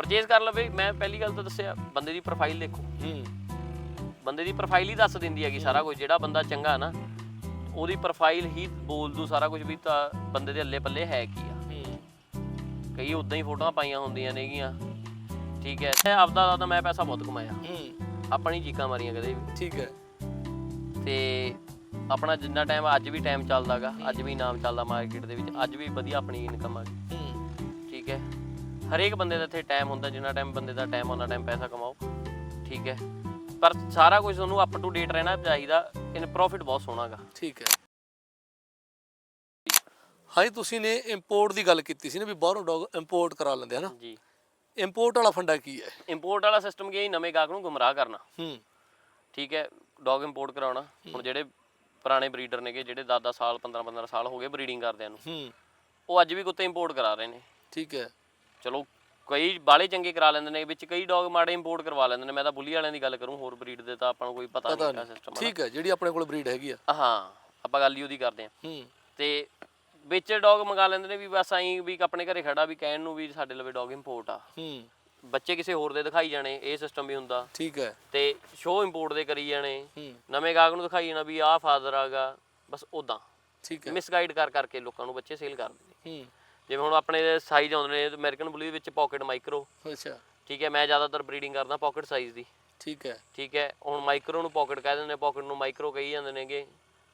Purchase ਕਰ ਲਵੇ ਮੈਂ ਪਹਿਲੀ ਗੱਲ ਤਾਂ ਦੱਸਿਆ ਬੰਦੇ ਦੀ ਪ੍ਰੋਫਾਈਲ ਦੇਖੋ। ਹੂੰ। ਬੰਦੇ ਦੀ ਪ੍ਰੋਫਾਈਲ ਹੀ ਦੱਸ ਦਿੰਦੀ ਹੈਗੀ ਸਾਰਾ ਕੁਝ ਜਿਹੜਾ ਬੰਦਾ ਚੰਗਾ ਨਾ ਉਹਦੀ ਪ੍ਰੋਫਾਈਲ ਹੀ ਬੋਲ ਦੂ ਸਾਰਾ ਕੁਝ ਵੀ ਤਾਂ ਬੰਦੇ ਦੇ ਅੱਲੇ ਪੱਲੇ ਹੈ ਕੀ ਆ। ਹੂੰ। ਕਈ ਉਦਾਂ ਹੀ ਫੋਟੋਆਂ ਪਾਈਆਂ ਹੁੰਦੀਆਂ ਨੇਗੀਆਂ। ਠੀਕ ਹੈ ਤੇ ਆਪਦਾ ਤਾਂ ਮੈਂ ਪੈਸਾ ਬਹੁਤ ਕਮਾਇਆ। ਹੂੰ। ਆਪਣੀ ਚੀਕਾਂ ਮਾਰੀਆਂ ਕਦੇ ਵੀ। ਠੀਕ ਹੈ। ਤੇ ਆਪਣਾ ਜਿੰਨਾ ਟਾਈਮ ਅੱਜ ਵੀ ਟਾਈਮ ਚੱਲਦਾਗਾ ਅੱਜ ਵੀ ਨਾਮ ਚੱਲਦਾ ਮਾਰਕੀਟ ਦੇ ਵਿੱਚ ਅੱਜ ਵੀ ਵਧੀਆ ਆਪਣੀ ਇਨਕਮ ਆ। ਗਈ ਹੂੰ। ਠੀਕ ਹੈ। ਹਰੇਕ ਬੰਦੇ ਦਾ ਇੱਥੇ ਟਾਈਮ ਹੁੰਦਾ ਜਿੰਨਾ ਟਾਈਮ ਬੰਦੇ ਦਾ ਟਾਈਮ ਉਹਨਾਂ ਟਾਈਮ ਪੈਸਾ ਕਮਾਓ। ਠੀਕ ਹੈ? ਪਰ ਸਾਰਾ ਕੁਝ ਤੁਹਾਨੂੰ ਅਪ ਟੂ ਡੇਟ ਰਹਿਣਾ ਚਾਹੀਦਾ ਇਨ ਪ੍ਰੋਫਿਟ ਬਹੁਤ ਸੋਹਣਾਗਾ ਠੀਕ ਹੈ। ਹਾਂਜੀ ਤੁਸੀਂ ਨੇ ਇੰਪੋਰਟ ਦੀ ਗੱਲ ਕੀਤੀ ਸੀ ਨਾ ਵੀ ਬਾਹਰੋਂ ਡੌਗ ਇੰਪੋਰਟ ਕਰਾ ਲੈਂਦੇ ਹਨਾ ਜੀ। ਇੰਪੋਰਟ ਵਾਲਾ ਫੰਡਾ ਕੀ ਹੈ? ਇੰਪੋਰਟ ਵਾਲਾ ਸਿਸਟਮ ਕੀ ਹੈ ਨਵੇਂ ਗਾਹਕ ਨੂੰ ਗੁੰਮਰਾਹ ਕਰਨਾ। ਹੂੰ। ਠੀਕ ਹੈ? ਡੌਗ ਇੰਪੋਰਟ ਕਰਾਉਣਾ। ਹੁਣ ਜਿਹੜੇ ਪੁਰਾਣੇ ਬਰੀਡਰ ਨੇਗੇ ਜਿਹੜੇ 10-10 ਸਾਲ 15-15 ਸਾਲ ਹੋ ਗਏ ਬਰੀਡਿੰਗ ਕਰਦਿਆਂ ਨੂੰ। ਹੂੰ। ਉਹ ਅੱਜ ਵੀ ਕੁੱਤੇ ਇੰਪੋਰਟ ਕਰਾ ਰਹੇ ਨੇ। ਠੀਕ ਹੈ। ਚਲੋ ਕਈ ਬਾਲੇ ਚੰਗੇ ਕਰਾ ਲੈਂਦੇ ਨੇ ਵਿੱਚ ਕਈ ਡੌਗ ਮਾੜੇ ਇੰਪੋਰਟ ਕਰਵਾ ਲੈਂਦੇ ਨੇ ਮੈਂ ਤਾਂ ਬੁੱਲੀ ਵਾਲਿਆਂ ਦੀ ਗੱਲ ਕਰੂੰ ਹੋਰ ਬਰੀਡ ਦੇ ਤਾਂ ਆਪਾਂ ਨੂੰ ਕੋਈ ਪਤਾ ਨਹੀਂ ਹੈਗਾ ਸਿਸਟਮ ਠੀਕ ਹੈ ਜਿਹੜੀ ਆਪਣੇ ਕੋਲ ਬਰੀਡ ਹੈਗੀ ਆ। ਹਾਂ ਆਪਾਂ ਗੱਲ ਹੀ ਉਹਦੀ ਕਰਦੇ ਹਾਂ। ਹੂੰ। ਤੇ ਵਿੱਚ ਡੌਗ ਮੰਗਾ ਲੈਂਦੇ ਨੇ ਵੀ ਬਸ ਐਂ ਵੀ ਆਪਣੇ ਘਰੇ ਖੜਾ ਵੀ ਕਹਿਣ ਨੂੰ ਵੀ ਸਾਡੇ ਲਵੇ ਡੌਗ ਇੰਪੋਰਟ ਆ। ਹੂੰ। ਬੱਚੇ ਕਿਸੇ ਹੋਰ ਦੇ ਦਿਖਾਈ ਜਾਣੇ ਇਹ ਸਿਸਟਮ ਵੀ ਹੁੰਦਾ। ਠੀਕ ਹੈ। ਤੇ ਸ਼ੋਅ ਇੰਪੋਰਟ ਦੇ ਕਰੀ ਜਾਣੇ। ਨਵੇਂ ਗਾਹਕ ਨੂੰ ਦਿਖਾਈ ਜਾਣਾ ਵੀ ਆਹ ਫਾਦਰ ਆਗਾ ਬਸ ਉਦਾਂ ਠੀਕ ਹੈ। ਮਿਸਗਾਈਡ ਕਰ ਕਰਕੇ ਲੋਕਾਂ ਨੂੰ ਬੱਚੇ ਸੇਲ ਕਰਦੇ ਨੇ ਹੂੰ। ਜਿਵੇਂ ਹੁਣ ਆਪਣੇ ਸਾਈਜ਼ ਆਉਂਦੇ ਨੇ ਅਮਰੀਕਨ ਬੁਲੀ ਵਿੱਚ ਪਾਕਟ ਮਾਈਕਰੋ ਅੱਛਾ। ਠੀਕ ਹੈ ਮੈਂ ਜ਼ਿਆਦਾਤਰ ਬਰੀਡਿੰਗ ਕਰਦਾ ਪਾਕਟ ਸਾਈਜ਼ ਦੀ। ਠੀਕ ਹੈ। ਠੀਕ ਹੈ ਹੁਣ ਮਾਈਕਰੋ ਨੂੰ ਪਾਕਟ ਕਹਿ ਦਿੰਦੇ ਨੇ ਪਾਕਟ ਨੂੰ ਮਾਈਕਰੋ ਕਹੀ ਜਾਂਦੇ ਨੇਗੇ।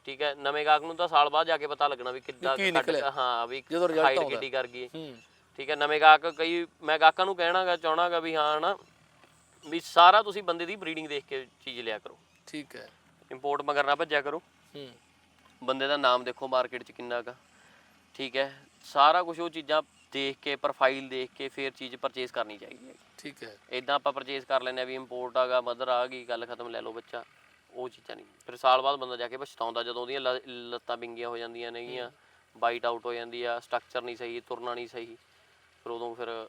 ਠੀਕ ਹੈ ਨਵੇਂ ਗਾਹਕ ਨੂੰ ਤਾਂ ਸਾਲ ਬਾਅਦ ਜਾ ਕੇ ਪਤਾ ਲੱਗਣਾ ਵੀ ਕਿੱਦਾਂ ਕੀ। ਹਾਂ ਵੀ ਜਦੋਂ ਆਉਂਦਾ। ਕਿੱਡੀ ਕਰ ਗਈ। ਠੀਕ ਹੈ ਨਵੇਂ ਗਾਹਕ ਕਈ ਮੈਂ ਗਾਹਕਾਂ ਨੂੰ ਕਹਿਣਾਗਾ ਚਾਹਣਾਗਾ ਵੀ ਹਾਂ ਨਾ ਵੀ ਸਾਰਾ ਤੁਸੀਂ ਬੰਦੇ ਦੀ ਬਰੀਡਿੰਗ ਦੇਖ ਕੇ ਚੀਜ਼ ਲਿਆ ਕਰੋ। ਠੀਕ ਹੈ। ਇੰਪੋਰਟ ਮਗਰ ਨਾ ਭੱਜਿਆ ਕਰੋ। ਹੂੰ। ਬੰਦੇ ਦਾ ਨਾਮ ਦੇਖੋ ਮਾਰਕੀਟ 'ਚ ਕਿੰਨਾ ਗਾ ਠੀਕ ਹੈ ਸਾਰਾ ਕੁਝ ਉਹ ਚੀਜ਼ਾਂ ਦੇਖ ਕੇ ਪ੍ਰੋਫਾਈਲ ਦੇਖ ਕੇ ਫਿਰ ਚੀਜ਼ ਪਰਚੇਸ ਕਰਨੀ ਚਾਹੀਦੀ ਹੈ। ਠੀਕ ਹੈ। ਇਦਾਂ ਆਪਾਂ ਪਰਚੇਸ ਕਰ ਲੈਂਦੇ ਆ ਵੀ ਇੰਪੋਰਟ ਆਗਾ ਮਦਰ ਆ ਗਈ ਗੱਲ ਖਤਮ ਲੈ ਲਓ ਬੱਚਾ। ਉਹ ਚੀਜ਼ਾਂ ਨਹੀਂ। ਫਿਰ ਸਾਲ ਬਾਅਦ ਬੰਦਾ ਜਾ ਕੇ ਪਛਤਾਉਂਦਾ ਜਦੋਂ ਉਹਦੀਆਂ ਲੱਤਾਂ ਵਿੰਗੀਆਂ ਹੋ ਜਾਂਦੀਆਂ ਨੇਗੀਆਂ ਬਾਈਟ ਆਊਟ ਹੋ ਜਾਂਦੀ ਆ ਸਟਰਕਚਰ ਨਹੀਂ ਸਹੀ ਤੁਰਨਾ ਨਹੀਂ ਸਹੀ। ਫਿਰ ਉਦੋਂ ਫਿਰ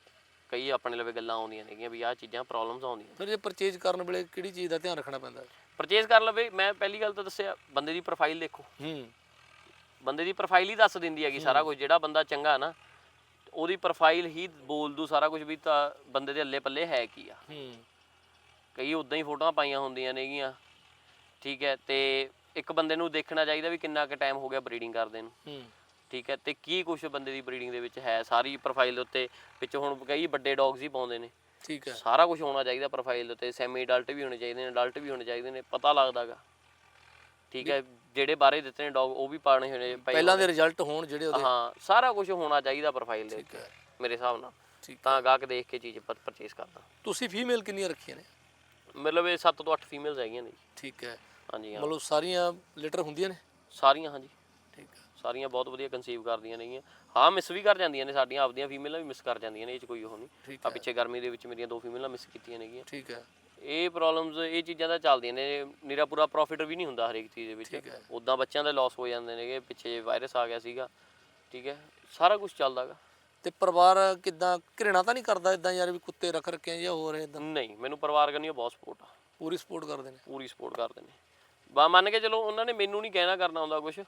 ਕਈ ਆਪਣੇ ਲਵੇ ਗੱਲਾਂ ਆਉਂਦੀਆਂ ਨੇਗੀਆਂ ਵੀ ਆਹ ਚੀਜ਼ਾਂ ਪ੍ਰੋਬਲਮਸ ਆਉਂਦੀਆਂ। ਫਿਰ ਜੇ ਪਰਚੇਜ ਕਰਨ ਵੇਲੇ ਕਿਹੜੀ ਚੀਜ਼ ਦਾ ਧਿਆਨ ਰੱਖਣਾ ਪੈਂਦਾ? ਪਰਚੇਸ ਕਰ ਲਵੇ ਮੈਂ ਪਹਿਲੀ ਗੱਲ ਤਾਂ ਦੱਸਿਆ ਬੰਦੇ ਦੀ ਪ੍ਰੋਫਾਈਲ ਦੇਖੋ। ਹੂੰ। ਬੰਦੇ ਦੀ ਪ੍ਰੋਫਾਈਲ ਹੀ ਦੱਸ ਦਿੰਦੀ ਹੈਗੀ ਸਾਰਾ ਕੁਝ ਜਿਹੜਾ ਬੰਦਾ ਚੰਗਾ ਨਾ ਉਹਦੀ ਪ੍ਰੋਫਾਈਲ ਹੀ ਬੋਲ ਦੂ ਸਾਰਾ ਕੁਝ ਵੀ ਤਾਂ ਬੰਦੇ ਦੇ ਅੱਲੇ ਪੱਲੇ ਹੈ ਕੀ ਆ। ਹੂੰ। ਕਈ ਉਦਾਂ ਹੀ ਫੋਟੋਆਂ ਪਾਈਆਂ ਹੁੰਦੀਆਂ ਨੇਗੀਆਂ। ਠੀਕ ਹੈ ਤੇ ਇੱਕ ਬੰਦੇ ਨੂੰ ਦੇਖਣਾ ਚਾਹੀਦਾ ਵੀ ਕਿੰਨਾ ਕੁ ਟਾਈਮ ਹੋ ਗਿਆ ਬਰੀਡਿੰਗ ਕਰਦੇ ਨੂੰ। ਹੂੰ। ਠੀਕ ਹੈ ਤੇ ਕੀ ਕੁਝ ਬੰਦੇ ਦੀ ਬਰੀਡਿੰਗ ਦੇ ਵਿੱਚ ਹੈ ਸਾਰੀ ਪ੍ਰੋਫਾਈਲ ਦੇ ਉੱਤੇ ਵਿੱਚ ਹੁਣ ਕਈ ਵੱਡੇ ਡੌਗਸ ਹੀ ਪਾਉਂਦੇ ਨੇ। ਠੀਕ ਹੈ। ਸਾਰਾ ਕੁਝ ਹੋਣਾ ਚਾਹੀਦਾ ਪ੍ਰੋਫਾਈਲ ਦੇ ਉੱਤੇ ਸੈਮੀ ਅਡਲਟ ਵੀ ਹੋਣੇ ਚਾਹੀਦੇ ਨੇ ਅਡਲਟ ਵੀ ਹੋਣੇ ਚਾਹੀਦੇ ਨੇ ਪਤਾ ਲੱਗਦਾਗਾ। ਠੀਕ ਹੈ ਜਿਹੜੇ ਬਾਰੇ ਦਿੱਤੇ ਨੇ ਡੌਗ ਉਹ ਵੀ ਪਾਣੇ ਹੋਣੇ ਪਏ ਪਹਿਲਾਂ ਦੇ ਰਿਜ਼ਲਟ ਹੋਣ ਜਿਹੜੇ ਉਹਦੇ। ਹਾਂ ਸਾਰਾ ਕੁਝ ਹੋਣਾ ਚਾਹੀਦਾ ਪ੍ਰੋਫਾਈਲ ਦੇ ਉੱਤੇ ਮੇਰੇ ਹਿਸਾਬ ਨਾਲ। ਤਾਂ ਗਾਹਕ ਦੇਖ ਕੇ ਚੀਜ਼ ਪਰਚੇਸ ਕਰਦਾ। ਤੁਸੀਂ ਫੀਮੇਲ ਕਿੰਨੀਆਂ ਰੱਖੀਆਂ ਨੇ? ਮਤਲਬ ਇਹ 7 ਤੋਂ 8 ਫੀਮੇਲਸ ਹੈਗੀਆਂ ਨੇ ਠੀਕ ਹੈ। ਹਾਂਜੀ ਹਾਂ। ਮਤਲਬ ਸਾਰੀਆਂ ਲਿਟਰ ਹੁੰਦੀਆਂ ਨੇ? ਸਾਰੀਆਂ ਹਾਂਜੀ। ਠੀਕ ਹੈ। ਸਾਰੀਆਂ ਬਹੁਤ ਵਧੀਆ ਕਨਸੀਵ ਕਰਦੀਆਂ ਨੇਗੀਆਂ। ਹਾਂ ਮਿਸ ਵੀ ਕਰ ਜਾਂਦੀਆਂ ਨੇ ਸਾਡੀਆਂ ਆਪਦੀਆਂ ਫੀਮੇਲਾਂ ਵੀ ਮਿਸ ਕਰ ਜਾਂਦੀਆਂ ਨੇ ਇਹ ਚ ਕੋਈ ਉਹ ਨਹੀਂ। ਆ ਪਿੱਛੇ ਗਰਮੀ ਦੇ ਵਿੱਚ ਮੇਰੀਆਂ ਦੋ ਫੀਮੇਲਾਂ ਮਿਸ ਕੀਤੀਆਂ ਨੇਗੀਆਂ। ਠੀਕ ਹੈ। ਇਹ ਪ੍ਰੋਬਲਮਸ ਇਹ ਚੀਜ਼ਾਂ ਤਾਂ ਚੱਲਦੀਆਂ ਨੇ ਨਿਰਾ ਪੂਰਾ ਪ੍ਰੋਫਿਟ ਵੀ ਨਹੀਂ ਹੁੰਦਾ ਹਰੇਕ ਚੀਜ਼ ਦੇ ਵਿੱਚ। ਉਦਾਂ ਬੱਚਿਆਂ ਦੇ ਲਾਸ ਹੋ ਜਾਂਦੇ ਨੇਗੇ ਪਿੱਛੇ ਵਾਇਰਸ ਆ ਗਿਆ ਸੀਗਾ ਠੀਕ ਹੈ ਸਾਰਾ ਕੁਝ ਚੱਲਦਾਗਾ ਤੇ ਪਰਿਵਾਰ ਕਿਦਾਂ ਘਿਰਣਾ ਤਾਂ ਨਹੀਂ ਕਰਦਾ ਇਦਾਂ ਯਾਰ ਵੀ ਕੁੱਤੇ ਰੱਖ ਰੱਖੇ ਆ ਜਾਂ ਹੋਰ ਇਦਾਂ ਨਹੀਂ ਮੈਨੂੰ ਪਰਿਵਾਰ ਕਰਨੀ ਬਹੁਤ ਸਪੋਰਟ ਆ। ਪੂਰੀ ਸਪੋਰਟ ਕਰਦੇ ਨੇ? ਪੂਰੀ ਸਪੋਰਟ ਕਰਦੇ ਨੇ। ਬਾ ਮੰਨ ਕੇ ਚਲੋ ਉਹਨਾਂ ਨੇ ਮੈਨੂੰ ਨਹੀਂ ਕਹਿਣਾ ਕਰਨਾ ਹੁੰਦਾ ਕੁਝ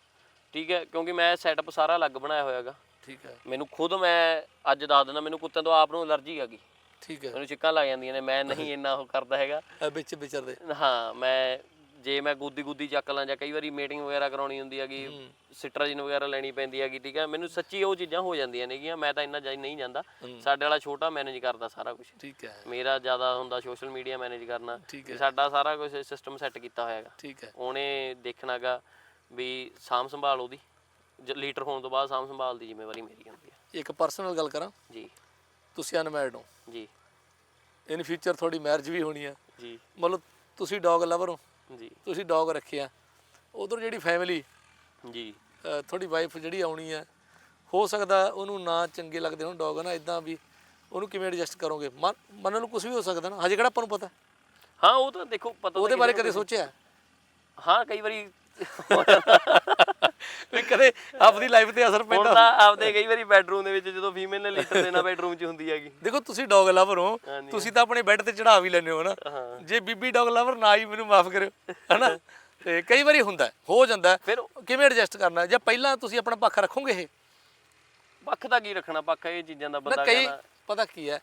ਠੀਕ ਹੈ ਕਿਉਂਕਿ ਮੈਂ ਸੈਟਅਪ ਸਾਰਾ ਅਲੱਗ ਬਣਾਇਆ ਹੋਇਆਗਾ ਠੀਕ ਹੈ। ਮੈਨੂੰ ਖੁਦ ਮੈਂ ਅੱਜ ਦੱਸ ਦਿੰਦਾ ਮੈਨੂੰ ਕੁੱਤਿਆਂ ਤੋਂ ਆਪ ਨੂੰ ਅਲਰਜੀ ਹੈਗੀ। ਠੀਕ ਹੈ। ਮੈਨੂੰ ਚਿੱਕਾਂ ਲੱਗ ਜਾਂਦੀਆਂ ਨੇ ਮੈਂ ਨਹੀਂ ਇੰਨਾ ਉਹ ਕਰਦਾ ਹੈਗਾ। ਇਹ ਵਿੱਚ ਵਿਚਰਦੇ ਹਾਂ ਮੈਂ ਜੇ ਮੈਂ ਗੁੱਦੀ ਗੁੱਦੀ ਚੱਕ ਲਾਂ ਜਾਂ ਕਈ ਵਾਰੀ ਮੀਟਿੰਗ ਵਗੈਰਾ ਕਰਾਉਣੀ ਹੁੰਦੀ ਹੈਗੀ ਸਿਟਰਜਨ ਵਗੈਰਾ ਲੈਣੀ ਪੈਂਦੀ ਹੈਗੀ ਠੀਕ ਹੈ। ਮੈਨੂੰ ਸੱਚੀ ਉਹ ਚੀਜ਼ਾਂ ਹੋ ਜਾਂਦੀਆਂ ਨੇਗੀਆਂ ਮੈਂ ਤਾਂ ਇੰਨਾ ਜਾਈ ਨਹੀਂ ਜਾਂਦਾ। ਸਾਡੇ ਵਾਲਾ ਛੋਟਾ ਮੈਨੇਜ ਕਰਦਾ ਸਾਰਾ ਕੁਝ ਠੀਕ ਹੈ। ਮੇਰਾ ਜ਼ਿਆਦਾ ਹੁੰਦਾ ਸੋਸ਼ਲ ਮੀਡੀਆ ਮੈਨੇਜ ਕਰਨਾ ਠੀਕ ਸਾਡਾ ਸਾਰਾ ਕੁਝ ਸਿਸਟਮ ਸੈੱਟ ਕੀਤਾ ਹੋਇਆ ਹੈਗਾ। ਠੀਕ ਹੈ। ਉਹਨੇ ਦੇਖਣਾਗਾ ਵੀ ਸਾਂਭ ਸੰਭਾਲ ਉਹਦੀ ਲੀਟਰ ਹੋਣ ਤੋਂ ਬਾਅਦ ਸਾਂਭ ਸੰਭਾਲ ਦੀ ਜ਼ਿੰਮੇਵਾਰੀ ਮੇਰੀ ਹੁੰਦੀ ਹੈ। ਇੱਕ ਪਰਸਨਲ ਗੱਲ ਕਰਾਂ? ਜੀ। ਤੁਸੀਂ ਅਨਮੈਰਿਡ ਹੋ। ਜੀ। ਇਨ ਫਿਊਚਰ ਤੁਹਾਡੀ ਮੈਰਿਜ ਵੀ ਹੋਣੀ ਆ। ਜੀ। ਮਤਲਬ ਤੁਸੀਂ ਡੌਗ ਲਵਰ ਹੋ। ਜੀ। ਤੁਸੀਂ ਡੌਗ ਰੱਖਿਆ। ਉਧਰ ਜਿਹੜੀ ਫੈਮਿਲੀ ਜੀ। ਤੁਹਾਡੀ ਵਾਈਫ ਜਿਹੜੀ ਆਉਣੀ ਆ ਹੋ ਸਕਦਾ ਉਹਨੂੰ ਨਾ ਚੰਗੇ ਲੱਗਦੇ ਹੋਣ ਡੌਗ ਨਾ ਇਦਾਂ ਵੀ ਉਹਨੂੰ ਕਿਵੇਂ ਐਡਜਸਟ ਕਰੋਗੇ? ਮਨ ਲਓ ਕੁਝ ਵੀ ਹੋ ਸਕਦਾ ਨਾ। ਹਜੇ ਕਿਹੜਾ ਆਪਾਂ ਨੂੰ ਪਤਾ? ਹਾਂ ਉਹ ਤਾਂ ਦੇਖੋ ਪਤਾ ਉਹਦੇ ਬਾਰੇ ਕਦੇ ਸੋਚਿਆ? ਨੂੰ- ਹਾਂ ਕਈ ਵਾਰੀ ਵੀ ਕਦੇ ਆਪਣੀ ਲਾਈਫ ਤੇ ਅਸਰ ਹੁਣ ਪੈਂਦਾ ਤਾਂ ਆਪਦੇ ਕਈ ਵਾਰੀ ਬੈਡਰੂਮ ਦੇ ਵਿੱਚ ਜਦੋਂ ਫੀਮੇਲ ਨੇ ਲੀਟਰ ਦੇਣਾ ਬੈਡਰੂਮ 'ਚ ਹੁੰਦੀ ਹੈਗੀ। ਦੇਖੋ ਤੁਸੀਂ ਡੌਗ ਲਵਰ ਹੋ। ਤੁਸੀਂ ਤਾਂ ਆਪਣੇ ਬੈੱਡ ਤੇ ਚੜਾ ਵੀ ਲੈਂਦੇ ਹੋ ਨਾ। ਜੇ ਬੀਬੀ ਡੌਗ ਲਵਰ ਨਾ ਹੀ ਮੈਨੂੰ ਮਾਫ ਕਰਿਓ ਹਨਾ? ਤੇ ਕਈ ਵਾਰੀ ਹੁੰਦਾ ਹੈ, ਜਾਂਦਾ। ਫਿਰ ਕਿਵੇਂ ਐਡਜਸਟ ਕਰਨਾ? ਜਾਂ ਪਹਿਲਾਂ ਤੁਸੀਂ ਆਪਣਾ ਪੱਖ ਰੱਖੋਗੇ ਇਹ? ਪੱਖ ਦਾ ਕੀ ਰੱਖਣਾ? ਪੱਖ ਇਹ ਚੀਜ਼ਾਂ ਦਾ ਬੰਦਾ ਕਈ ਪਤਾ ਕੀ ਹੈ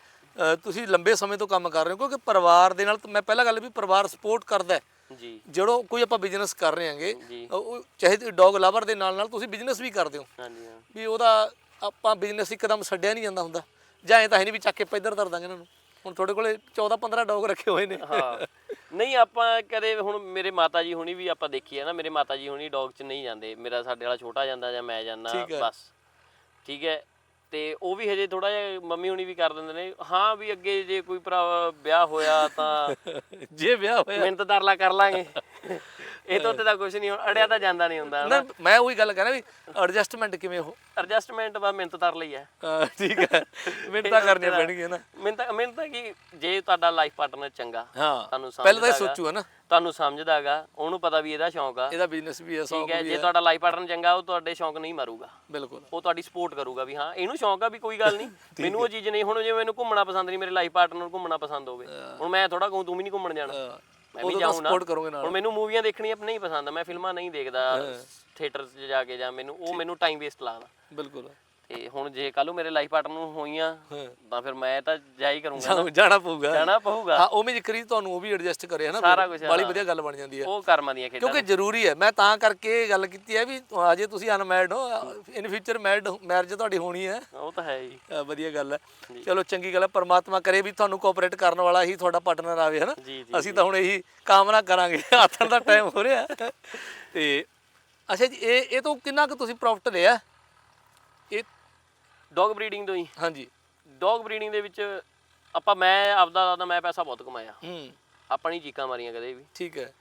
ਤੁਸੀਂ ਲੰਬੇ ਸਮੇਂ ਤੋਂ ਕੰਮ ਕਰ ਰਹੇ ਹੋ ਕਿਉਂਕਿ ਪਰਿਵਾਰ ਦੇ ਨਾਲ ਮੈਂ ਪਹਿਲਾਂ ਗੱਲ ਵੀ ਪਰਿਵਾਰ ਸਪੋਰਟ ਕਰਦਾ ਹੈ। ਜੀ। ਜਦੋਂ ਕੋਈ ਆਪਾਂ ਬਿਜ਼ਨਸ ਕਰ ਰਹੇ ਹਾਂਗੇ ਉਹ ਚਾਹੇ ਡੌਗ ਲਵਰ ਦੇ ਨਾਲ ਨਾਲ ਤੁਸੀਂ ਬਿਜ਼ਨਸ ਵੀ ਕਰਦੇ ਹੋ। ਹਾਂਜੀ ਹਾਂ। ਵੀ ਉਹਦਾ ਆਪਾਂ ਬਿਜ਼ਨਸ ਇੱਕਦਮ ਛੱਡਿਆ ਨਹੀਂ ਜਾਂਦਾ ਹੁੰਦਾ। ਜਾਂ ਐ ਤਾਂ ਹੈ ਨਹੀਂ ਵੀ ਚੱਕ ਕੇ ਇੱਧਰ ਧਰ ਦਾਂਗੇ ਇਹਨਾਂ ਨੂੰ। ਹੁਣ ਤੁਹਾਡੇ ਕੋਲੇ 14 15 ਡੌਗ ਰੱਖੇ ਹੋਏ ਨੇ। ਹਾਂ। ਨਹੀਂ ਆਪਾਂ ਕਦੇ ਹੁਣ ਮੇਰੇ ਮਾਤਾ ਜੀ ਹੁਣੀ ਵੀ ਆਪਾਂ ਦੇਖੀ ਹੈ ਨਾ ਮੇਰੇ ਮਾਤਾ ਜੀ ਹੁਣੀ ਡੌਗ 'ਚ ਨਹੀਂ ਜਾਂਦੇ। ਮੇਰਾ ਸਾਡੇ ਵਾਲਾ ਛੋਟਾ ਜਾਂਦਾ ਜਾਂ ਮੈਂ ਜਾਂਦਾ। ਬਸ। ਠੀਕ ਹੈ। ਤੇ ਉਹ ਵੀ ਹਜੇ ਥੋੜਾ ਜਿਹਾ ਮੰਮੀ ਹੁਣੀ ਵੀ ਕਰ ਦਿੰਦੇ ਨੇ ਹਾਂ ਵੀ ਅੱਗੇ ਜੇ ਕੋਈ ਭਰਾ ਵਿਆਹ ਹੋਇਆ ਤਾਂ ਜੇ ਵਿਆਹ ਹੋਇਆ ਮਿਹਨਤ ਤਰਲਾ ਕਰ ਲਾਂਗੇ। ਇਹ ਤੋਂ ਉੱਤੇ ਤਾਂ ਕੁਝ ਨਹੀਂ ਅੜਿਆ ਤਾਂ ਜਾਂਦਾ ਨਹੀਂ ਹੁੰਦਾ ਨਾ ਮੈਂ ਉਹੀ ਗੱਲ ਕਹਿਣਾ ਵੀ ਐਡਜਸਟਮੈਂਟ ਕਿਵੇਂ ਹੋ ਐਡਜਸਟਮੈਂਟ ਬਾ ਮਿਹਨਤ ਤਰ ਲਈ ਹੈ। ਠੀਕ ਹੈ। ਮਿਹਨਤਾਂ ਕਰਨੀਆਂ ਪੈਣਗੀਆਂ ਨਾ। ਮਿਹਨਤ ਮਿਹਨਤ ਕੀ ਜੇ ਤੁਹਾਡਾ ਲਾਈਫ ਪਾਰਟਨਰ ਚੰਗਾ ਹਾਂ। ਤੁਹਾਨੂੰ ਪਹਿਲਾਂ ਤਾਂ ਸੋਚੂ ਹੈ ਨਾ ਤੁਹਾਨੂੰ ਸਮਝਦਾਗਾ ਉਹਨੂੰ ਪਤਾ ਵੀ ਇਹਦਾ ਸ਼ੌਂਕ ਆ। ਇਹਦਾ ਬਿਜ਼ਨਸ ਵੀ ਹੈ ਸੌਂਕ ਹੈ ਵੀ ਜੇ ਹੈ ਤੁਹਾਡਾ ਲਾਈਫ ਪਾਰਟਨਰ ਚੰਗਾ ਉਹ ਤੁਹਾਡੇ ਸ਼ੌਂਕ ਨਹੀਂ ਮਾਰੂਗਾ। ਬਿਲਕੁਲ। ਉਹ ਤੁਹਾਡੀ ਸਪੋਰਟ ਕਰੂਗਾ ਵੀ ਹਾਂ ਇਹਨੂੰ ਸ਼ੌਂਕ ਆ ਵੀ ਕੋਈ ਗੱਲ ਨਹੀਂ। ਮੈਨੂੰ ਉਹ ਚੀਜ਼ ਨਹੀਂ ਹੁਣ ਜੇ ਮੈਨੂੰ ਘੁੰਮਣਾ ਪਸੰਦ ਨਹੀਂ ਮੇਰੇ ਲਾਈਫ ਪਾਰਟਨਰ ਨੂੰ ਘੁੰਮਣਾ ਪਸੰਦ ਹੋਵੇ। ਹੁਣ ਮੈਂ ਥੋੜਾ ਕਹੂੰ ਤੂੰ ਵੀ ਨਹੀਂ ਘੁੰਮਣ ਜਾਣਾ। ਮੈਂ ਵੀ ਜਾਊਂ ਨਾ ਸਪੋਰਟ ਕਰੋਗੇ ਨਾਲ। ਹੁਣ ਮੈਨੂੰ ਮੂਵੀਆਂ ਦੇਖਣੀਆਂ ਨਹੀਂ ਪਸੰਦ ਮੈਂ ਫਿਲਮਾਂ ਨਹੀਂ ਦੇਖਦਾ ਥੀਏਟਰ 'ਚ ਜਾ ਕੇ ਜਾਂ ਮੈਨੂੰ ਉਹ ਮੈਨੂੰ ਟਾਈਮ ਵੇਸਟ ਲੱਗਦਾ ਬਿਲਕੁਲ। ਤੇ ਹੁਣ ਜੇ ਕੱਲ ਨੂੰ ਮੇਰੇ ਲਾਈਫ ਪਾਰਟਨਰ ਨੂੰ ਹੋਈਆਂ। ਤਾਂ ਫਿਰ ਮੈਂ ਤਾਂ ਜਾ ਹੀ ਕਰੂੰਗਾ ਜਾਣਾ- ਜਾਣਾ ਪਊਗਾ। ਜਾਣਾ ਪਊਗਾ। ਹਾਂ ਉਵੇਂ ਜ਼ਿਕਰੀ ਤੁਹਾਨੂੰ ਉਹ ਵੀ ਐਡਜਸਟ ਕਰੇ ਹਨਾ? ਸਾਰਾ ਕੁਛ, ਬੜੀ ਹਾਂ। ਵਧੀਆ ਗੱਲ ਬਣ ਜਾਂਦੀ ਹੈ ਉਹ ਕਰਮਾਂ ਦੀਆਂ ਖੇਡਾਂ ਕਿਉਂਕਿ ਜ਼ਰੂਰੀ ਹੈ ਮੈਂ ਤਾਂ ਕਰਕੇ ਇਹ ਗੱਲ ਕੀਤੀ ਹੈ ਵੀ ਅਜੇ ਤੁਸੀਂ ਅਨਮੈਰਿਡ ਹੋ ਇਨ ਫਿਊਚਰ ਮੈਰਿਡ ਮੈਰਿਜ ਤੁਹਾਡੀ ਹੋਣੀ ਹੈ ਉਹ ਤਾਂ ਹੈ ਹੀ। ਅ, ਵਧੀਆ ਗੱਲ ਹੈ ਚਲੋ ਚੰਗੀ ਗੱਲ ਹੈ ਪਰਮਾਤਮਾ ਕਰੇ ਵੀ ਤੁਹਾਨੂੰ ਕੋਆਪਰੇਟ ਕਰਨ ਵਾਲਾ ਹੀ ਤੁਹਾਡਾ ਪਾਰਟਨਰ ਆਵੇ ਹਨਾ? ਜੀ ਜੀ ਅਸੀਂ ਤਾਂ ਹੁਣ ਇਹੀ ਕਾਮਨਾ ਕਰਾਂਗੇ। ਆਥਣ ਦਾ ਟਾਈਮ ਹੋ ਰਿਹਾ। ਤੇ ਅੱਛਾ ਜੀ ਇਹ ਇਹ ਤੋਂ ਕਿੰਨਾ ਕੁ ਤੁਸੀਂ ਪ੍ਰੋਫਿਟ ਲਿਆ? ਇਹ ਡੌਗ ਬਰੀਡਿੰਗ ਤੋਂ ਹੀ। ਹਾਂਜੀ। ਡੌਗ ਬਰੀਡਿੰਗ ਦੇ ਵਿੱਚ ਆਪਾਂ ਮੈਂ ਆਪਦਾ ਆਪਦਾ ਮੈਂ ਪੈਸਾ ਬਹੁਤ ਕਮਾਇਆ। ਹੂੰ। ਆਪਣੀ ਚੀਕਾਂ ਮਾਰੀਆਂ ਕਦੇ ਵੀ। ਠੀਕ ਹੈ।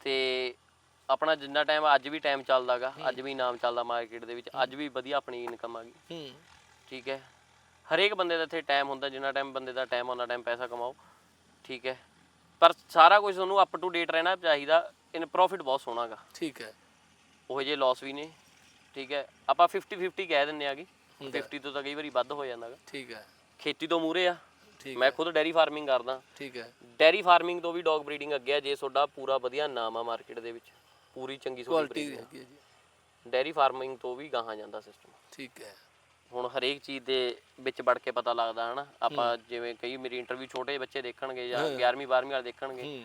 ਤੇ ਆਪਣਾ ਜਿੰਨਾ ਟਾਈਮ ਅੱਜ ਵੀ ਟਾਈਮ ਚੱਲਦਾਗਾ ਅੱਜ ਵੀ ਨਾਮ ਚੱਲਦਾ ਮਾਰਕੀਟ ਦੇ ਵਿੱਚ ਅੱਜ ਵੀ ਵਧੀਆ ਆਪਣੀ ਇਨਕਮ ਆ ਗਈ। ਹੂੰ। ਠੀਕ ਹੈ। ਹਰੇਕ ਬੰਦੇ ਦਾ ਇੱਥੇ ਟਾਈਮ ਹੁੰਦਾ ਜਿੰਨਾ ਟਾਈਮ ਬੰਦੇ ਦਾ ਟਾਈਮ ਉਹਨਾਂ ਟਾਈਮ ਪੈਸਾ ਕਮਾਓ। ਠੀਕ ਹੈ। ਪਰ ਸਾਰਾ ਕੁਝ ਤੁਹਾਨੂੰ ਅਪ ਟੂ ਡੇਟ ਰਹਿਣਾ ਚਾਹੀਦਾ ਇਨ ਪ੍ਰੋਫਿਟ ਬਹੁਤ ਸੋਹਣਾਗਾ। ਠੀਕ ਹੈ। ਉਹ ਜੇ ਲਾਸ ਵੀ ਨੇ। ਠੀਕ ਹੈ। ਆਪਾਂ 50 50 ਕਹਿ ਦਿੰਨੇ ਆਗੇ। 50 ਤੋਂ ਤਾਂ ਕਈ ਵਾਰੀ ਵੱਧ ਹੋ ਜਾਂਦਾਗਾ ਠੀਕ ਹੈ। ਖੇਤੀ ਤੋਂ ਮੂਰੇ ਆ। ਠੀਕ ਮੈਂ ਖੁਦ ਡੈਰੀ ਫਾਰਮਿੰਗ ਕਰਦਾ। ਠੀਕ ਹੈ। ਡੈਰੀ ਫਾਰਮਿੰਗ ਤੋਂ ਵੀ ਡੌਗ ਬਰੀਡਿੰਗ ਅੱਗੇ ਆ ਜੇ ਤੁਹਾਡਾ ਪੂਰਾ ਵਧੀਆ ਨਾਮ ਆ ਮਾਰਕੀਟ ਦੇ ਵਿੱਚ ਪੂਰੀ ਚੰਗੀ ਕੁਆਲਿਟੀ ਹੈਗੀ ਹੈ ਜੀ। ਡੈਰੀ ਫਾਰਮਿੰਗ ਤੋਂ ਵੀ ਗਾਹਾਂ ਜਾਂਦਾ ਸਿਸਟਮ ਠੀਕ ਹੈ। ਹੁਣ ਹਰੇਕ ਚੀਜ਼ ਦੇ ਵਿੱਚ ਵੜ ਕੇ ਪਤਾ ਲੱਗਦਾ ਹਨਾ? ਆਪਾਂ ਜਿਵੇਂ ਕਈ ਮੇਰੀ ਇੰਟਰਵਿਊ ਛੋਟੇ ਬੱਚੇ ਦੇਖਣਗੇ ਜਾਂ 11ਵੀਂ 12ਵੀਂ ਵਾਲੇ ਦੇਖਣਗੇ।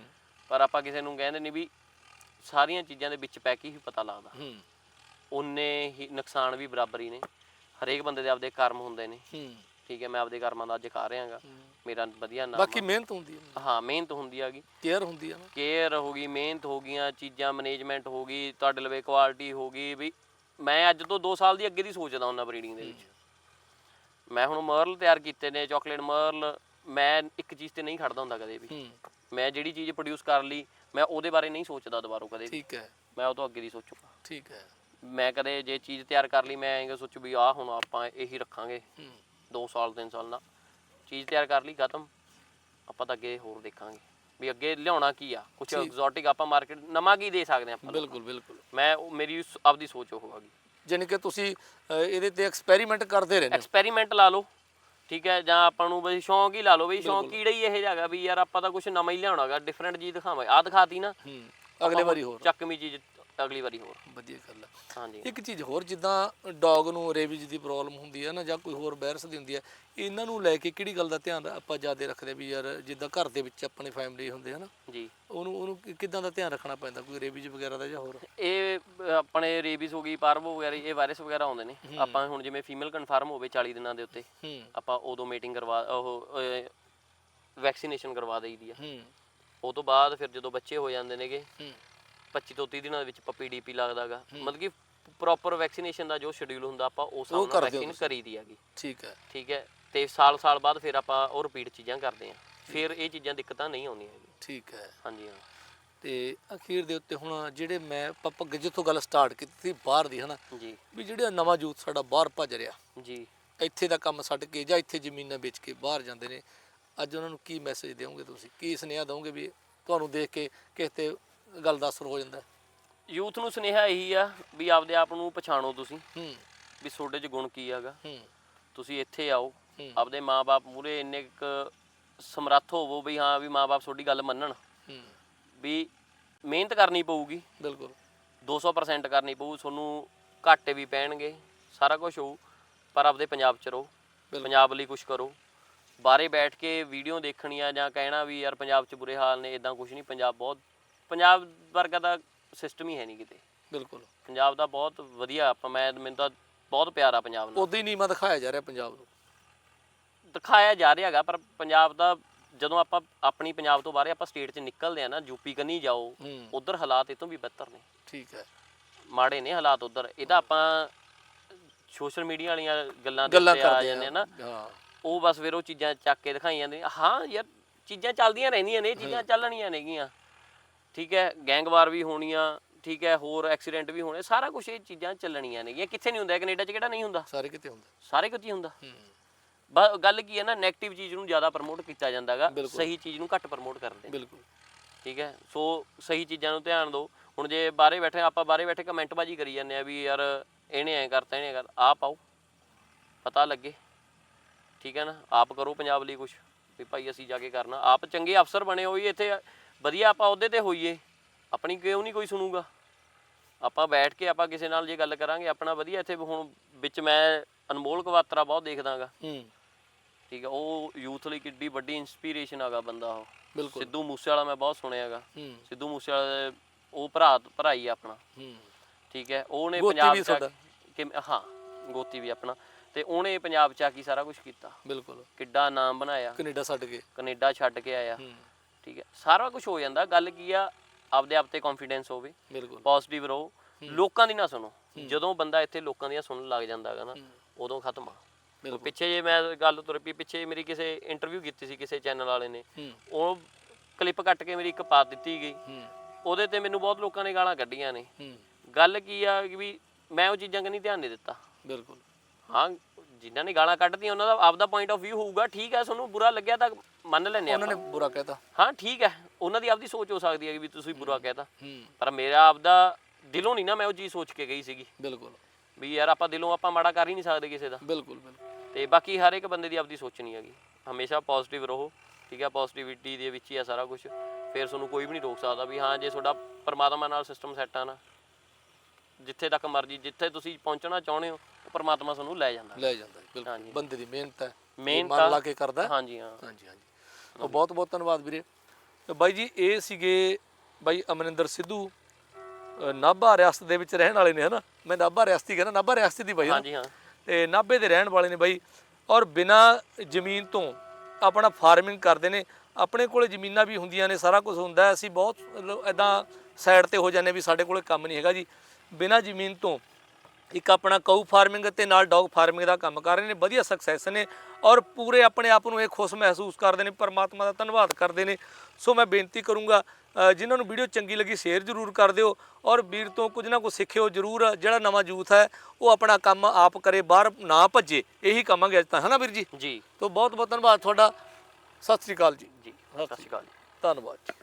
ਪਰ ਆਪਾਂ ਕਿਸੇ ਨੂੰ ਕਹਿੰਦੇ ਨਹੀਂ ਵੀ ਸਾਰੀਆਂ ਚੀਜ਼ਾਂ ਦੇ ਵਿੱਚ ਪੈ ਕੇ ਹੀ ਪਤਾ ਲੱਗਦਾ। ਹੂੰ। ਉਨੇ ਹੀ ਨੁਕਸਾਨ ਵੀ ਬਰਾਬਰ ਹੀ ਨੇ। ਹਰੇਕ ਬੰਦੇ ਦੇ ਆਪਦੇ ਕਰਮ ਹੁੰਦੇ ਨੇ। ਹੂੰ। ਠੀਕ ਹੈ ਮੈਂ ਆਪਦੇ ਕਰਮਾਂ ਦਾ ਅੱਜ ਖਾ ਰਿਹਾਗਾ। ਮੇਰਾ ਵਧੀਆ ਨਾਮ ਬਾਕੀ ਮਿਹਨਤ ਹੁੰਦੀ ਹੈ ਹਾਂ ਮਿਹਨਤ ਹੁੰਦੀ ਹੈਗੀ ਕੇਅਰ ਹੁੰਦੀ ਹੈ ਕੇਅਰ ਹੋ ਗਈ ਮਿਹਨਤ ਹੋ ਗਈਆਂ ਚੀਜ਼ਾਂ ਮੈਨੇਜਮੈਂਟ ਹੋ ਗਈ ਤੁਹਾਡੇ ਲਵੇ ਕੁਆਲਿਟੀ ਹੋ ਗਈ ਵੀ ਮੈਂ ਅੱਜ ਤੋਂ 2 ਸਾਲ ਦੀ ਅੱਗੇ ਦੀ ਸੋਚਦਾ ਹੁੰਦਾ ਬਰੀਡਿੰਗ ਦੇ ਵਿੱਚ। ਮੈਂ ਹੁਣ ਮਰਲ ਤਿਆਰ ਕੀਤੇ ਨੇ ਚਾਕਲੇਟ ਮਰਲ ਮੈਂ ਇੱਕ ਚੀਜ਼ ਤੇ ਨਹੀਂ ਖੜਦਾ ਹੁੰਦਾ ਕਦੇ ਵੀ। ਮੈਂ ਜਿਹੜੀ ਚੀਜ਼ ਪ੍ਰੋਡਿਊਸ ਕਰ ਲਈ ਮੈਂ ਉਹਦੇ ਬਾਰੇ ਨਹੀਂ ਸੋਚਦਾ ਦੁਬਾਰਾ ਕਦੇ ਵੀ। ਠੀਕ ਹੈ। ਮੈਂ ਉਹ ਤੋਂ ਅੱਗੇ ਦੀ ਸੋਚੂਗਾ। ਠੀਕ ਹੈ। ਮੈਂ ਕਦੇ ਜੇ ਚੀਜ਼ ਤਿਆਰ ਕਰ ਲਈ ਮੈਂ ਐਂ ਸੋਚੂ ਵੀ ਆਹ ਹੁਣ ਆਪਾਂ ਇਹੀ ਰੱਖਾਂਗੇ। ਹੂੰ। 2 ਸਾਲ 3 ਸਾਲ ਨਾ। ਚੀਜ਼ ਤਿਆਰ ਕਰ ਲਈ ਖਤਮ। ਆਪਾਂ ਤਾਂ ਅੱਗੇ ਹੋਰ ਦੇਖਾਂਗੇ। ਵੀ ਅੱਗੇ ਲਿਆਉਣਾ ਕੀ ਆ? ਕੁਝ ਐਗਜ਼ੋਟਿਕ ਆਪਾਂ ਮਾਰਕੀਟ ਨਵਾਂ ਕੀ ਦੇ ਸਕਦੇ ਆਪਾਂ ਬਿਲਕੁਲ ਬਿਲਕੁਲ। ਮੈਂ ਮੇਰੀ ਆਪਦੀ ਸੋਚ ਉਹ ਹੈਗੀ ਜਾਣੀ ਕਿ ਤੁਸੀਂ ਇਹਦੇ ਤੇ ਐਕਸਪੈਰੀਮੈਂਟ ਕਰਦੇ ਰਹਿੰਦੇ ਐਕਸਪੈਰੀਮੈਂਟ ਲਾ ਲਓ। ਠੀਕ ਹੈ ਜਾਂ ਆਪਾਂ ਨੂੰ ਬਈ ਸ਼ੌਂਕ ਹੀ ਲਾ ਲਓ। ਬਈ ਸ਼ੌਂਕ ਕੀੜਾ ਹੀ ਇਹ ਜਾਗਾ ਵੀ ਯਾਰ ਆਪਾਂ ਤਾਂ ਕੁਝ ਨਵਾਂ ਹੀ ਲਿਆਉਣਾਗਾ ਡਿਫਰੈਂਟ ਚੀਜ਼ ਦਿਖਾਵਾਂ ਆਹ ਦਿਖਾਤੀ ਨਾ। ਹੂੰ। ਅਗਲੇ ਵਾਰੀ ਹੋਰ। ਚੱਕਵੀਂ ਚੀਜ਼ ਅਗਲੀ ਵਾਰੀ ਹੋਰ। ਵਧੀਆ ਗੱਲ ਹੈ ਹਾਂਜੀ। ਇੱਕ ਚੀਜ਼ ਹੋਰ ਜਿੱਦਾਂ ਡੌਗ ਨੂੰ ਰੇਬੀਜ਼ ਦੀ ਪ੍ਰੋਬਲਮ ਹੁੰਦੀ ਹੈ ਨਾ ਜਾਂ ਕੋਈ ਹੋਰ ਵਾਇਰਸ ਦੀ ਹੁੰਦੀ ਹੈ ਇਹਨਾਂ ਨੂੰ ਲੈ ਕੇ ਕਿਹੜੀ ਗੱਲ ਦਾ ਧਿਆਨ ਆਪਾਂ ਜ਼ਿਆਦਾ ਰੱਖਦੇ ਵੀ ਯਾਰ ਜਿੱਦਾਂ ਘਰ ਦੇ ਵਿੱਚ ਆਪਣੀ ਫੈਮਿਲੀ ਹੁੰਦੇ ਹਨ ਜੀ। ਉਹਨੂੰ ਉਹਨੂੰ ਕਿ- ਕਿੱਦਾਂ ਦਾ ਧਿਆਨ ਰੱਖਣਾ ਪੈਂਦਾ ਕੋਈ ਰੇਬੀਜ਼ ਵਗੈਰਾ ਦਾ ਜਾਂ ਹੋਰ? ਇਹ ਆਪਣੇ ਰੇਬੀਜ਼ ਹੋ ਗਈ ਪਾਰਵੋ ਵਗੈਰਾ ਇਹ ਵਾਇਰਸ ਵਗੈਰਾ ਆਉਂਦੇ ਨੇ। ਆਪਾਂ ਹੁਣ ਜਿਵੇਂ ਫੀਮੇਲ ਕਨਫਰਮ ਹੋਵੇ 40 ਦਿਨਾਂ ਦੇ ਉੱਤੇ ਹੂੰ। ਆਪਾਂ ਉਦੋਂ ਮੀਟਿੰਗ ਕਰਵਾ ਉਹ ਵੈਕਸੀਨੇਸ਼ਨ ਕਰਵਾ ਦੇਈਦੀ ਆ। ਹੂੰ। ਉਹ ਤੋਂ ਬਾਅਦ ਫਿਰ ਜਦੋਂ ਬੱਚੇ ਹੋ ਜਾਂਦੇ ਨੇਗੇ ਹੂੰ। 25 ਤੋਂ 30 ਦਿਨਾਂ ਦੇ ਵਿੱਚ ਪੱਪੀ ਡੀਪੀ ਲੱਗਦਾਗਾ ਮਤਲਬ ਕਿ ਪ੍ਰੋਪਰ ਵੈਕਸੀਨੇਸ਼ਨ ਦਾ ਜੋ ਸ਼ਡਿਊਲ ਹੁੰਦਾ ਆਪਾਂ ਉਸ ਹਿਸਾਬ ਨਾਲ ਵੈਕਸੀਨ ਕਰੀਦੀ ਹੈਗੀ। ਠੀਕ ਹੈ। ਠੀਕ ਹੈ। ਤੇ ਸਾਲ ਸਾਲ ਬਾਅਦ ਫਿਰ ਆਪਾਂ ਉਹ ਰਿਪੀਟ ਚੀਜ਼ਾਂ ਕਰਦੇ ਆ ਫਿਰ ਇਹ ਚੀਜ਼ਾਂ ਦਿੱਕਤਾਂ ਨਹੀਂ ਆਉਂਦੀਆਂ ਹੈਗੀਆਂ। ਠੀਕ ਹੈ। ਹਾਂਜੀ ਹਾਂ। ਤੇ ਅਖੀਰ ਦੇ ਉੱਤੇ ਹੁਣ ਜਿਹੜੇ ਮੈਂ ਪਾਪਾ ਜਿੱਥੋਂ ਗੱਲ ਸਟਾਰਟ ਕੀਤੀ ਸੀ ਬਾਹਰ ਦੀ ਹਨਾ? ਜੀ। ਵੀ ਜਿਹੜਾ ਨਵਾਂ ਯੂਥ ਸਾਡਾ ਬਾਹਰ ਭੱਜ ਰਿਹਾ। ਜੀ। ਇੱਥੇ ਦਾ ਕੰਮ ਛੱਡ ਕੇ ਜਾਂ ਇੱਥੇ ਜ਼ਮੀਨਾਂ ਵੇਚ ਕੇ ਬਾਹਰ ਜਾਂਦੇ ਨੇ। ਅੱਜ ਉਹਨਾਂ ਨੂੰ ਕੀ ਮੈਸੇਜ ਦਿਓਗੇ ਤੁਸੀਂ? ਕੀ ਸੁਨੇਹਾ ਦਿਓਗੇ ਵੀ ਤੁਹਾਨੂੰ ਦੇਖ ਕੇ ਕਿਸੇ ਤੇ ਗੱਲ ਦਾ ਅਸਰ ਹੋ ਜਾਂਦਾ? ਯੂਥ ਨੂੰ ਸੁਨੇਹਾ ਇਹੀ ਆ ਵੀ ਆਪਦੇ ਆਪ ਨੂੰ ਪਛਾਣੋ ਤੁਸੀਂ। ਹੂੰ। ਵੀ ਤੁਹਾਡੇ 'ਚ ਗੁਣ ਕੀ ਹੈਗਾ। ਹੂੰ। ਤੁਸੀਂ ਇੱਥੇ ਆਓ। ਆਪਦੇ ਮਾਪੇ ਮੂਰੇ ਇੰਨੇ ਕੁ ਸਮਰੱਥ ਹੋਵੋ ਵੀ ਹਾਂ ਵੀ ਮਾਪੇ ਤੁਹਾਡੀ ਗੱਲ ਮੰਨਣ। ਹੂੰ। ਵੀ ਮਿਹਨਤ ਕਰਨੀ ਪਊਗੀ। ਬਿਲਕੁਲ। 200% ਕਰਨੀ ਪਊ ਤੁਹਾਨੂੰ ਘਾਟੇ ਵੀ ਪੈਣਗੇ ਸਾਰਾ ਕੁਝ ਹੋਊ ਪਰ ਆਪਦੇ ਪੰਜਾਬ 'ਚ ਰਹੋ। ਪੰਜਾਬ ਲਈ ਕੁਝ ਕਰੋ। ਬਾਰੇ ਬੈਠ ਕੇ ਵੀਡੀਓ ਦੇਖਣੀਆਂ ਜਾਂ ਕਹਿਣਾ ਵੀ ਯਾਰ ਪੰਜਾਬ 'ਚ ਬੁਰੇ ਹਾਲ ਨੇ ਇਦਾਂ ਕੁਝ ਨਹੀਂ ਪੰਜਾਬ ਬਹੁਤ ਪੰਜਾਬ ਵਰਗਾ ਦਾ ਸਿਸਟਮ ਹੀ ਹੈ ਨਹੀਂ ਕਿਤੇ। ਬਿਲਕੁਲ। ਪੰਜਾਬ ਦਾ ਬਹੁਤ ਵਧੀਆ ਆਪਾਂ ਮੈਂ ਮੈਨੂੰ ਤਾਂ ਬਹੁਤ ਪਿਆਰ ਆ ਪੰਜਾਬ ਨਾਲ ਉਦੋਂ ਹੀ ਨੀਮਾ ਦਿਖਾਇਆ ਜਾ ਰਿਹਾ ਪੰਜਾਬ ਨੂੰ। ਦਿਖਾਇਆ ਜਾ ਰਿਹਾ ਹੈਗਾ ਪਰ ਪੰਜਾਬ ਦਾ ਜਦੋਂ ਆਪਾਂ ਆਪਣੀ ਪੰਜਾਬ ਤੋਂ ਬਾਹਰ ਆਪਾਂ ਸਟੇਟ 'ਚ ਨਿਕਲਦੇ ਆ ਨਾ ਯੂਪੀ ਕਨੀ ਜਾਓ ਹੂੰ। ਉਧਰ ਹਾਲਾਤ ਇਹ ਤੋਂ ਵੀ ਬਿਹਤਰ ਨੇ। ਠੀਕ ਹੈ। ਮਾੜੇ ਨੇ ਹਾਲਾਤ ਉਧਰ। ਇਹਦਾ ਆਪਾਂ ਸੋਸ਼ਲ ਮੀਡੀਆ ਵਾਲੀਆਂ ਗੱਲਾਂ ਦੇ ਗੱਲਾਂ ਉੱਤੇ ਆ ਕਰਦੇ ਜਾਂਦੇ ਆ ਨਾ ਹਾਂ। ਉਹ ਬਸ ਫਿਰ ਉਹ ਚੀਜ਼ਾਂ ਚੱਕ ਕੇ ਦਿਖਾਈ ਜਾਂਦੇ ਨੇ। ਹਾਂ ਯਾਰ ਚੀਜ਼ਾਂ ਚੱਲਦੀਆਂ ਰਹਿੰਦੀਆਂ ਨੇ ਇਹ ਚੀਜ਼ਾਂ ਚੱਲਣੀਆਂ ਨੇਗੀਆਂ। ਠੀਕ ਹੈ ਗੈਂਗਵਾਰ ਵੀ ਹੋਣੀਆਂ ਠੀਕ ਹੈ ਹੋਰ ਐਕਸੀਡੈਂਟ ਵੀ ਹੋਣੇ ਸਾਰਾ ਕੁਝ ਇਹ ਚੀਜ਼ਾਂ ਚੱਲਣੀਆਂ ਨੇਗੀਆਂ ਕਿੱਥੇ ਨਹੀਂ ਹੁੰਦਾ ਕੈਨੇਡਾ 'ਚ ਕਿਹੜਾ ਨਹੀਂ ਹੁੰਦਾ? ਸਾਰੇ ਕਿਤੇ ਹੁੰਦਾ। ਸਾਰੇ ਕਿਤੇ ਹੁੰਦਾ। ਹੂੰ। ਗੱਲ ਕੀ ਹੈ ਨਾ 네ਗੇਟਿਵ ਚੀਜ਼ ਨੂੰ ਜ਼ਿਆਦਾ ਪ੍ਰਮੋਟ ਕੀਤਾ ਜਾਂਦਾਗਾ। ਸਹੀ ਚੀਜ਼ ਨੂੰ ਘੱਟ ਪ੍ਰਮੋਟ ਕਰਦੇ ਨੇ। ਬਿਲਕੁਲ। ਠੀਕ ਹੈ ਸੋ ਸਹੀ ਚੀਜ਼ਾਂ ਨੂੰ ਧਿਆਨ ਦਿਓ। ਹੁਣ ਜੇ ਬਾਹਰੇ ਬੈਠੇ ਆਪਾਂ ਬਾਹਰੇ ਬੈਠੇ ਕਮੈਂਟ ਬਾਜੀ ਕਰੀ ਜਾਂਦੇ ਆ ਵੀ ਯਾਰ ਇਹਨੇ ਐ ਕਰਤਾ ਇਹਨੇ ਕਰ ਆ ਪਾਓ ਪਤਾ ਲੱਗੇ। ਠੀਕ ਹੈ ਨਾ ਆਪ ਕਰੋ ਪੰਜਾਬ ਲਈ ਕੁਝ ਵੀ ਭਾਈ ਅਸੀਂ ਜਾ ਕੇ ਕਰਨਾ। ਆਪ ਚੰਗੇ ਅਫਸਰ ਬਣੇ ਹੋਈ ਇੱਥੇ ਵਧੀਆ ਆਪਾਂ ਉਹਦੇ ਤੇ ਹੋਈਏ ਆਪਣੀ ਕਿਉਂ ਨਹੀਂ ਕੋਈ ਸੁਣੂਗਾ? ਆਪਾਂ ਬੈਠ ਕੇ ਆਪਾਂ ਕਿਸੇ ਨਾਲ ਜੇ ਗੱਲ ਕਰਾਂਗੇ ਆਪਣਾ ਵਧੀਆ ਇੱਥੇ ਹੁਣ ਵਿੱਚ ਮੈਂ ਅਨਮੋਲ ਕਵਾਤਰਾ ਬਹੁਤ ਦੇਖਦਾਗਾ। ਹੂੰ। ਠੀਕ ਹੈ ਉਹ ਯੂਥ ਲਈ ਕਿੱਡੀ ਵੱਡੀ ਇਨਸਪੀਰੇਸ਼ਨ ਹੈਗਾ ਬੰਦਾ ਉਹ। ਬਿਲਕੁਲ। ਸਿੱਧੂ ਮੂਸੇ ਵਾਲਾ ਮੈਂ ਬਹੁਤ ਸੁਣਿਆ ਹੈਗਾ ਹੂੰ। ਸਿੱਧੂ ਮੂਸੇ ਵਾਲਾ ਉਹ ਭਰਾ ਭਰਾਈ ਆਪਣਾ। ਹੂੰ। ਠੀਕ ਹੈ ਉਹਨੇ ਪੰਜਾਬ ਚ। ਕੇ ਹਾਂ ਗੋਤੀ ਵੀ ਆਪਣਾ। ਤੇ ਉਹਨੇ ਪੰਜਾਬ ਚ ਆ ਕੀ ਸਾਰਾ ਕੁਝ ਕੀਤਾ। ਬਿਲਕੁਲ। ਕਿੱਡਾ ਨਾਮ ਬਣਾਇਆ। ਕੈਨੇਡਾ ਛੱਡ ਕੇ। ਕੈਨੇਡਾ ਛੱਡ ਕੇ ਆਇਆ। ਹੂੰ। ਠੀਕ ਹੈ ਸਾਰਾ ਕੁਝ ਹੋ ਜਾਂਦਾ ਗੱਲ ਕੀ ਆ ਆਪਦੇ ਆਪ ਤੇ ਕੌਨਫੀਡੈਂਸ ਹੋਵੇ ਬਿਲਕੁਲ। ਪੋਜ਼ਿਟਿਵ ਰਹੋ ਲੋਕਾਂ ਦੀ ਨਾ ਸੁਣੋ ਜਦੋਂ ਬੰਦਾ ਇੱਥੇ ਲੋਕਾਂ ਦੀਆਂ ਸੁਣਨ ਲੱਗ ਜਾਂਦਾ ਹੈਗਾ ਨਾ ਉਦੋਂ ਖਤਮ ਆ। ਪਿੱਛੇ ਜੇ ਮੈਂ ਗੱਲ ਤੁਰ ਪਈ ਪਿੱਛੇ ਮੇਰੀ ਕਿਸੇ ਇੰਟਰਵਿਊ ਕੀਤੀ ਸੀ ਕਿਸੇ ਚੈਨਲ ਵਾਲੇ ਨੇ ਉਹ ਕਲਿੱਪ ਕੱਟ ਕੇ ਮੇਰੀ ਇੱਕ ਪਾ ਦਿੱਤੀ ਗਈ। ਉਹਦੇ ਤੇ ਮੈਨੂੰ ਬਹੁਤ ਲੋਕਾਂ ਨੇ ਗਾਲਾਂ ਕੱਢੀਆਂ ਨੇ। ਗੱਲ ਕੀ ਆ ਕਿ ਵੀ ਮੈਂ ਉਹ ਚੀਜ਼ਾਂ ਕਨੀ ਧਿਆਨ ਨਹੀਂ ਦਿੱਤਾ। ਬਿਲਕੁਲ। ਹਾਂ ਜਿਨ੍ਹਾਂ ਨੇ ਗਾਲਾਂ ਕੱਢਦੀਆਂ ਉਹਨਾਂ ਦਾ ਆਪਦਾ ਪੁਆਇੰਟ ਆਫ View ਹੋਊਗਾ। ਠੀਕ ਹੈ ਤੁਹਾਨੂੰ ਬੁਰਾ ਲੱਗਿਆ ਤਾਂ ਮੰਨ ਲੈਂਦੇ ਉਹਨਾਂ ਆਪਾਂ। ਨੇ ਬੁਰਾ ਕਹਿਤਾ। ਹਾਂ ਠੀਕ ਹੈ। ਉਹਨਾਂ ਦੀ ਆਪਦੀ ਸੋਚ ਹੋ ਸਕਦੀ ਹੈ ਕਿ ਵੀ ਤੁਸੀਂ ਬੁਰਾ ਕਹਿਤਾ। ਹੂੰ। ਪਰ ਮੇਰਾ ਆਪਦਾ ਦਿਲੋਂ ਨਹੀਂ ਨਾ ਮੈਂ ਉਹ ਚੀਜ਼ ਸੋਚ ਕੇ ਗਈ ਸੀਗੀ। ਬਿਲਕੁਲ। ਵੀ ਯਾਰ ਆਪਾਂ ਦਿਲੋਂ ਆਪਾਂ ਮਾੜਾ ਕਰ ਹੀ ਨਹੀਂ ਸਕਦੇ ਕਿਸੇ ਦਾ। ਬਿਲਕੁਲ ਬਿਲਕੁਲ। ਤੇ ਬਾਕੀ ਹਰ ਇੱਕ ਬੰਦੇ ਦੀ ਆਪਦੀ ਸੋਚਣੀ ਹੈਗੀ। ਹਮੇਸ਼ਾ ਪੋਜ਼ਿਟਿਵ ਰਹੋ। ਠੀਕ ਹੈ ਪੋਜ਼ਿਟਿਵਿਟੀ ਦੇ ਵਿੱਚ ਹੀ ਆ ਸਾਰਾ ਕੁਝ ਫਿਰ ਤੁਹਾਨੂੰ ਕੋਈ ਵੀ ਨਹੀਂ ਰੋਕ ਸਕਦਾ ਵੀ ਹਾਂ ਜੇ ਤੁਹਾਡਾ ਪਰਮਾਤਮਾ ਨਾਲ ਸਿਸਟਮ ਸੈੱਟ ਆ ਨਾ। ਜਿੱਥੇ ਤੱਕ ਮਰਜ਼ੀ ਜਿੱਥੇ ਤੁਸੀਂ ਪਹੁੰਚਣਾ ਚਾਹੁੰਦੇ ਹੋ ਪਰਮਾਤਮਾ ਤੁਹਾਨੂੰ ਲੈ ਜਾਂਦਾ। ਲੈ ਜਾਂਦਾ ਬਿਲਕੁਲ। ਹਾਂਜੀ। ਬੰਦੇ ਦੀ ਮਿਹਨਤ ਹੈ ਮਿਹਨਤ ਮਨ ਆ- ਲਾ ਕੇ ਕਰਦਾ ਹੈ। ਹਾਂਜੀ ਹਾਂ। ਹਾਂਜੀ ਹਾਂਜੀ। ਉਹ ਬਹੁਤ ਬਹੁਤ ਧੰਨਵਾਦ ਵੀਰੇ। ਤੇ ਬਾਈ ਜੀ ਇਹ ਸੀਗੇ ਬਾਈ ਅਮਰਿੰਦਰ ਸਿੱਧੂ ਅ, ਨਾਭਾ ਰਿਆਸਤ ਦੇ ਵਿੱਚ ਰਹਿਣ ਵਾਲੇ ਨੇ ਹਨਾ? ਮੈਂ ਨਾਭਾ ਰਿਆਸਤੀ ਕਹਿੰਦਾ ਨਾਭਾ ਰਿਆਸਤੀ ਦੀ ਬਾਈ ਹਨਾ? ਹਾਂਜੀ ਹਾਂ। ਤੇ ਨਾਭੇ ਦੇ ਰਹਿਣ ਵਾਲੇ ਨੇ ਬਾਈ। ਔਰ ਬਿਨਾ ਜ਼ਮੀਨ ਤੋਂ ਆਪਣਾ ਫਾਰਮਿੰਗ ਕਰਦੇ ਨੇ। ਆਪਣੇ ਕੋਲੇ ਜ਼ਮੀਨਾਂ ਵੀ ਹੁੰਦੀਆਂ ਨੇ ਸਾਰਾ ਕੁਝ ਹੁੰਦਾ ਹੈ। ਅਸੀਂ ਬਹੁਤ ਐਦਾਂ ਸਾਈਡ ਤੇ ਹੋ ਜਾਂਦੇ ਵੀ ਸਾਡੇ ਕੋਲੇ ਕੰਮ ਨਹੀਂ ਹੈਗਾ ਜੀ। ਬਿਨਾ ਜ਼ਮੀਨ ਤੋਂ ਇੱਕ ਆਪਣਾ ਕਾਊ ਫਾਰਮਿੰਗ ਤੇ ਨਾਲ ਡੌਗ ਫਾਰਮਿੰਗ ਦਾ ਕੰਮ ਕਰ ਰਹੇ ਨੇ ਵਧੀਆ ਸਕਸੈਸ ਨੇ ਔਰ ਪੂਰੇ ਆਪਣੇ ਆਪ ਨੂੰ ਇਹ ਖੁਸ਼ ਮਹਿਸੂਸ ਕਰਦੇ ਨੇ ਪਰਮਾਤਮਾ ਦਾ ਧੰਨਵਾਦ ਕਰਦੇ ਨੇ। ਸੋ ਮੈਂ ਬੇਨਤੀ ਕਰੂੰਗਾ ਜਿਨ੍ਹਾਂ ਨੂੰ ਵੀਡੀਓ ਚੰਗੀ ਲੱਗੀ ਸ਼ੇਅਰ ਜ਼ਰੂਰ ਕਰ ਦਿਓ ਔਰ ਵੀਰ ਤੋਂ ਕੁਝ ਨਾ ਕੁਝ ਸਿੱਖਿਓ ਜ਼ਰੂਰ ਜਿਹੜਾ ਨਵਾਂ ਯੂਥ ਹੈ ਉਹ ਆਪਣਾ ਕੰਮ ਆਪ ਕਰੇ ਬਾਹਰ ਨਾ ਭੱਜੇ ਇਹੀ ਕਹਾਂਗੇ ਅੱਜ ਤਾਂ ਹਨਾ ਵੀਰ ਜੀ? ਜੀ। ਤੋਂ ਬਹੁਤ ਬਹੁਤ ਧੰਨਵਾਦ ਤੁਹਾਡਾ। ਸਤਿ ਸ੍ਰੀ ਅਕਾਲ ਜੀ। ਜੀ ਸਤਿ ਸ਼੍ਰੀ ਅਕਾਲ ਧੰਨਵਾਦ ਜੀ।